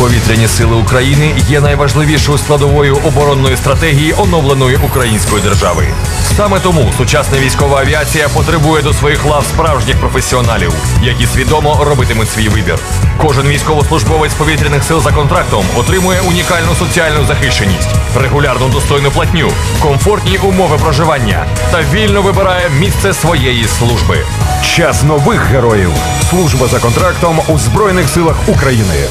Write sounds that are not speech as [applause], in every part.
Повітряні сили України є найважливішою складовою оборонної стратегії оновленої української держави. Саме тому сучасна військова авіація потребує до своїх лав справжніх професіоналів, які свідомо робитимуть свій вибір. Кожен військовослужбовець повітряних сил за контрактом отримує унікальну соціальну захищеність, регулярну достойну платню, комфортні умови проживання та вільно вибирає місце своєї служби. Час нових героїв. Служба за контрактом у Збройних силах України.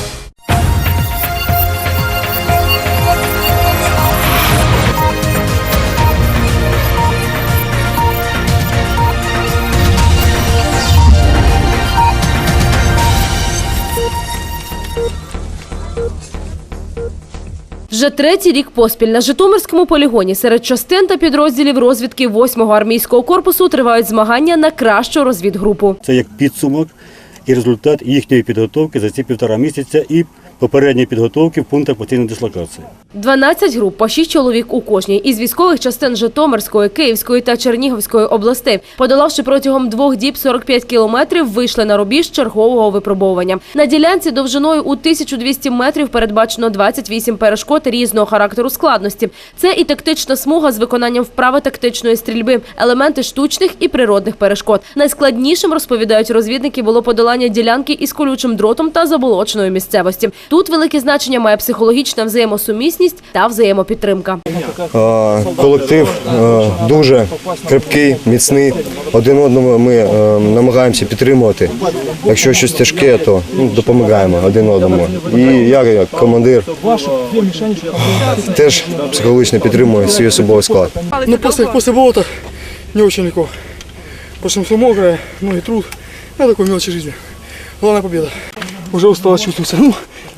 Вже третій рік поспіль на Житомирському полігоні серед частин та підрозділів розвідки 8-го армійського корпусу тривають змагання на кращу розвідгрупу. Це як підсумок і результат їхньої підготовки за ці півтора місяця і попередньої підготовки в пунктах постійної дислокації. 12 груп по 6 чоловік у кожній із військових частин Житомирської, Київської та Чернігівської областей, подолавши протягом двох діб 45 кілометрів, вийшли на рубіж чергового випробовування. На ділянці довжиною у 1200 метрів передбачено 28 перешкод різного характеру складності. Це і тактична смуга з виконанням вправи тактичної стрільби, елементи штучних і природних перешкод. Найскладнішим розповідають розвідники було подолання ділянки із колючим дротом та заболоченою місцевості. Тут велике значення має психологічна взаємосумісність та взаємопідтримка. Е, Колектив е, дуже крепкий, міцний. Один одному ми е, намагаємося підтримувати. Якщо щось тяжке, то ну, допомагаємо один одному. І я, як командир, теж психологічно підтримую свій особовий склад. Ну, после, после болота не очень легко. Потому что все мокрое, ноги труд. Ну, такой мелочи жизни. Главная победа. Уже усталость чувствуется. Ну,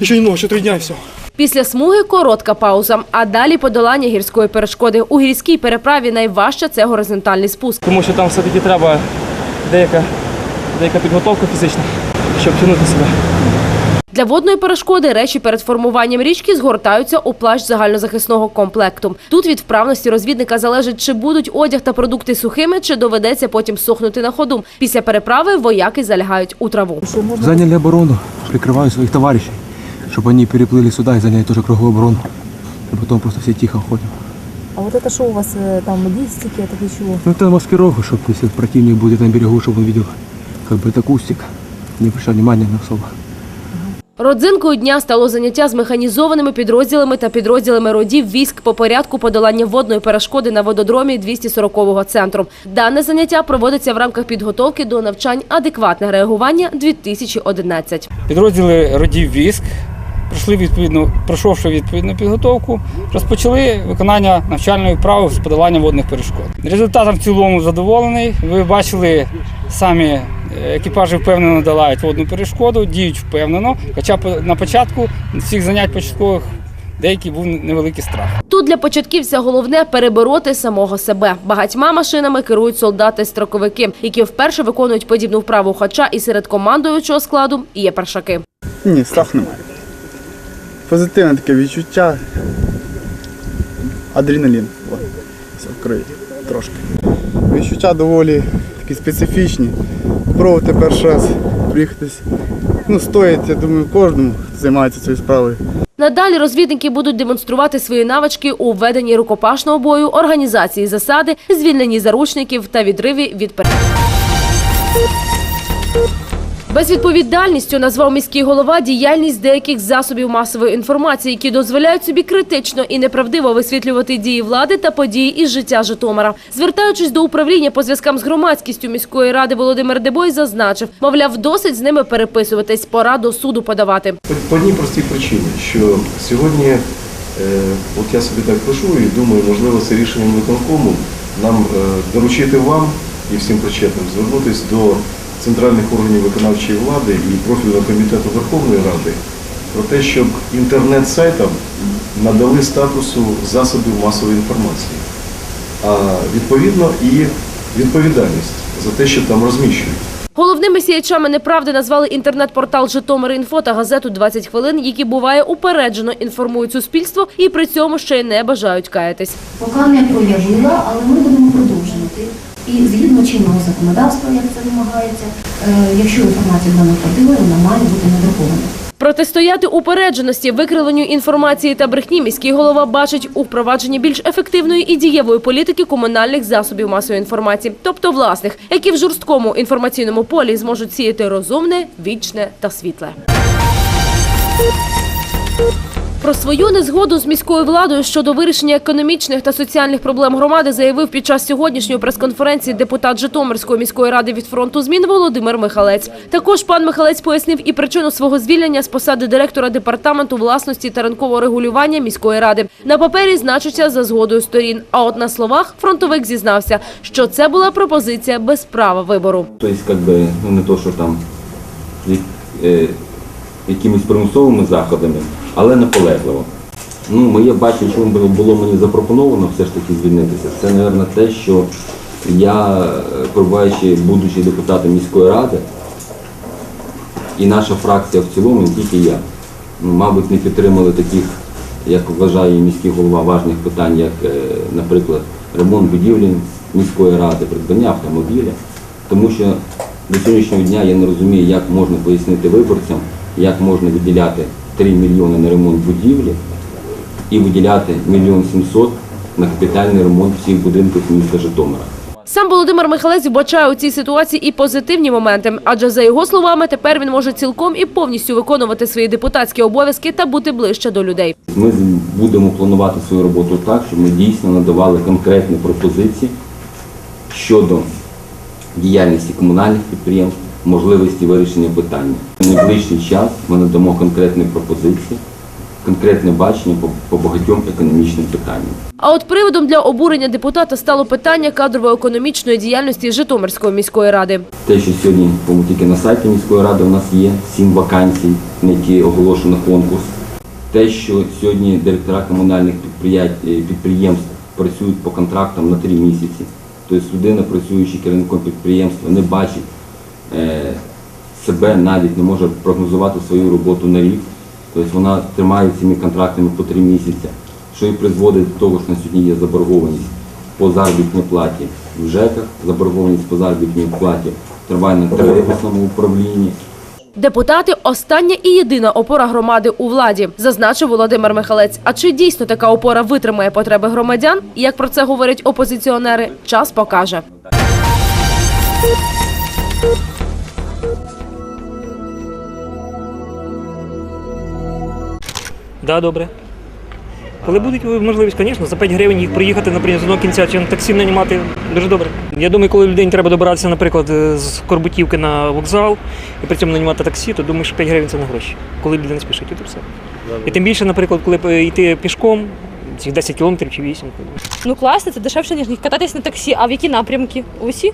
немного, еще три дня и все. Після смуги коротка пауза, а далі подолання гірської перешкоди. У гірській переправі найважче це горизонтальний спуск. тому що там все-таки треба деяка, деяка підготовка фізична, щоб тягнути себе. Для водної перешкоди речі перед формуванням річки згортаються у плащ загальнозахисного комплекту. Тут від вправності розвідника залежить, чи будуть одяг та продукти сухими, чи доведеться потім сохнути на ходу. Після переправи вояки залягають у траву. Заняли оборону, прикрываю своих товарищей, чтобы они переплыли сюда и заняли тоже круговую оборону. И потом просто все тихо ходим. А вот это что у вас э, там листики, это для чего? Ну, это маскировка, чтобы если противник будет на берегу, чтобы он видел, как бы это кустик, не обращал внимания на особо. Родзинкою дня стало заняття з механізованими підрозділами та підрозділами родів військ по порядку подолання водної перешкоди на вододромі 240-го центру. Дане заняття проводиться в рамках підготовки до навчань адекватне реагування 2011. Підрозділи родів військ пройшли відповідно, пройшовши відповідну підготовку, розпочали виконання навчальної вправи з подолання водних перешкод. Результатом в цілому задоволений. Ви бачили самі е, екіпажі впевнено долають водну перешкоду, діють впевнено. Хоча по- на початку всіх занять початкових деякий був невеликий страх. Тут для початківця головне перебороти самого себе. Багатьма машинами керують солдати-строковики, які вперше виконують подібну вправу. Хоча і серед командуючого складу є першаки. Ні, страх немає. Позитивне таке відчуття. Адреналін. О, все вкриє трошки. Відчуття доволі такі специфічні. Пробувати перший раз приїхатись. Ну, стоїть, я думаю, кожному займається цією справою. Надалі розвідники будуть демонструвати свої навички у веденні рукопашного бою, організації засади, звільненні заручників та відриві від перед. Безвідповідальністю назвав міський голова діяльність деяких засобів масової інформації, які дозволяють собі критично і неправдиво висвітлювати дії влади та події із життя Житомира. Звертаючись до управління по зв'язкам з громадськістю міської ради, Володимир Дебой зазначив, мовляв, досить з ними переписуватись, пора до суду подавати. По- одній простій причині, що сьогодні, е, от я собі так пишу і думаю, можливо, це рішенням виконкому нам е, доручити вам і всім причетним звернутися до центральних органів виконавчої влади і профільного комітету Верховної Ради про те, щоб інтернет-сайтам надали статусу засобів масової інформації, а відповідно і відповідальність за те, що там розміщують. Головними сіячами неправди назвали інтернет-портал Житомир.Інфо та газету «20 хвилин», які буває упереджено інформують суспільство і при цьому ще й не бажають каятись. Поки не проявила, але ми будемо продовжувати. І згідно чинного законодавства, як це вимагається, е, якщо інформація дана правдивою, вона має бути надрукована. Протистояти упередженості, викриленню інформації та брехні міський голова бачить у впровадженні більш ефективної і дієвої політики комунальних засобів масової інформації, тобто власних, які в жорсткому інформаційному полі зможуть сіяти розумне, вічне та світле. Про свою незгоду з міською владою щодо вирішення економічних та соціальних проблем громади заявив під час сьогоднішньої прес-конференції депутат Житомирської міської ради від фронту змін Володимир Михалець. Також пан Михалець пояснив і причину свого звільнення з посади директора департаменту власності та ринкового регулювання міської ради. На папері значиться за згодою сторін. А от на словах фронтовик зізнався, що це була пропозиція без права вибору. То есть, как бы, ну не то, що там е, якимись примусовими заходами, але наполегливо. Ну, моє бачення, чому було- мені запропоновано все ж таки звільнитися, це, мабуть, те, що я, е, перебуваючи, будучи депутатом міської ради, і наша фракція в цілому, тільки я, ну, мабуть, не підтримали таких, як вважає міський голова, важних питань, як, е, наприклад, ремонт будівлі міської ради, придбання автомобіля. Тому що до сьогоднішнього дня я не розумію, як можна пояснити виборцям, як можна виділяти 3 мільйони на ремонт будівлі і виділяти мільйон сімсот на капітальний ремонт всіх будинків міста Житомира. Сам Володимир Михалець вбачає у цій ситуації і позитивні моменти, адже за його словами, тепер він може цілком і повністю виконувати свої депутатські обов'язки та бути ближче до людей. Ми будемо планувати свою роботу так, щоб ми дійсно надавали конкретні пропозиції щодо діяльності комунальних підприємств, можливості вирішення питання. В найближчий час ми надамо конкретні пропозиції, конкретне бачення по, по багатьом економічним питанням. А от приводом для обурення депутата стало питання кадрово-економічної діяльності Житомирської міської ради. Те, що сьогодні тільки на сайті міської ради у нас є сім вакансій, на які оголошено конкурс. Те, що сьогодні директора комунальних е, підприємств працюють по контрактам на три місяці. Тобто людина, працюючи керівником підприємства, не бачить себе, навіть не може прогнозувати свою роботу на рік. Тобто вона тримає цими контрактами по три місяці, що і призводить до того, що на сьогодні є заборгованість по заробітній платі в ЖЕКах, заборгованість по заробітній платі триває на тролейбусному управлінні. Депутати – остання і єдина опора громади у владі, зазначив Володимир Михалець. А чи дійсно така опора витримає потреби громадян? Як про це говорять опозиціонери, час покаже. Да, добре. Коли буде можливість, звісно, за 5 гривень їх приїхати, наприклад, з одного кінця чи на таксі нанімати дуже добре. Я думаю, коли людині треба добиратися, наприклад, з Корбутівки на вокзал і при цьому нанімати таксі, то думаю, що 5 гривень це не гроші. Коли людина спішить, і то все. І тим більше, наприклад, коли йти пішком, ці 10 кілометрів чи 8. Ну класно, це дешевше, ніж кататись на таксі. А в які напрямки? Усі?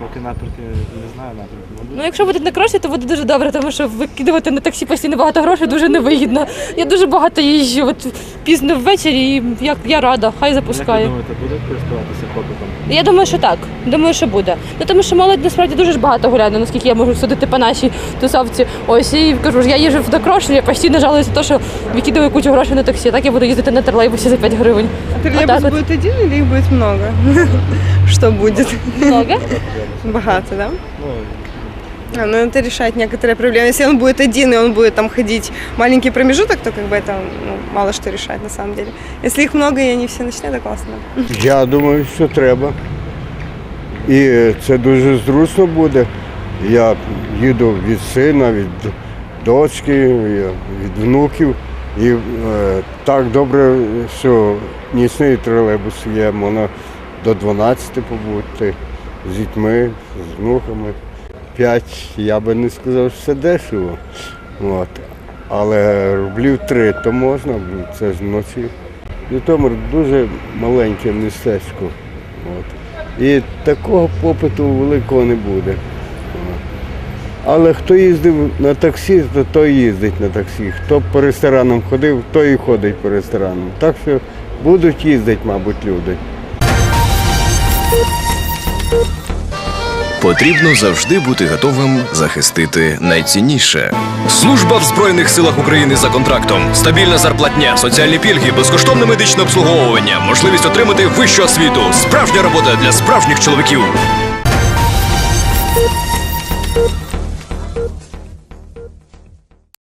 Поки напрямки не знаю напрямки. Ну, якщо будете на гроші, то буде дуже добре, тому що викидувати на таксі постійно багато грошей дуже невигідно. Я дуже багато їжджу, от пізно ввечері, і я, я рада, хай запускає. думаєте, буде користуватися попитом? Я думаю, що так. Думаю, що буде. Ну тому що молодь насправді дуже ж багато гуляє, ну, наскільки я можу судити по нашій тусовці. Ось і кажу я їжджу в Докроші, я постійно жалуюся на те, що викидаю кучу грошей на таксі. Так я буду їздити на тролейбусі за 5 гривень. Троллейбус так вот. будет один или их будет много? Что будет? Много? [laughs] Богато, да? А, ну это решает некоторые проблемы. Если он будет один и он будет там ходить маленький промежуток, то как бы это ну, мало что решает на самом деле. Если их много и они все ночные, это классно. [laughs] Я думаю, що треба. І це дуже зручно буде. Я їду від сина, від дочки, від внуків. І е, так добре, що нічний тролейбус є, можна до 12 побути з дітьми, з внуками. П'ять, я би не сказав, що це дешево. От. Але рублів три то можна, це ж вночі. Житомир дуже маленьке містечко. От. І такого попиту великого не буде. Але хто їздив на таксі, то той їздить на таксі. Хто по ресторанам ходив, той і ходить по ресторанам. Так що будуть їздити, мабуть, люди. Потрібно завжди бути готовим захистити найцінніше. Служба в Збройних силах України за контрактом, стабільна зарплатня, соціальні пільги, безкоштовне медичне обслуговування, можливість отримати вищу освіту, справжня робота для справжніх чоловіків.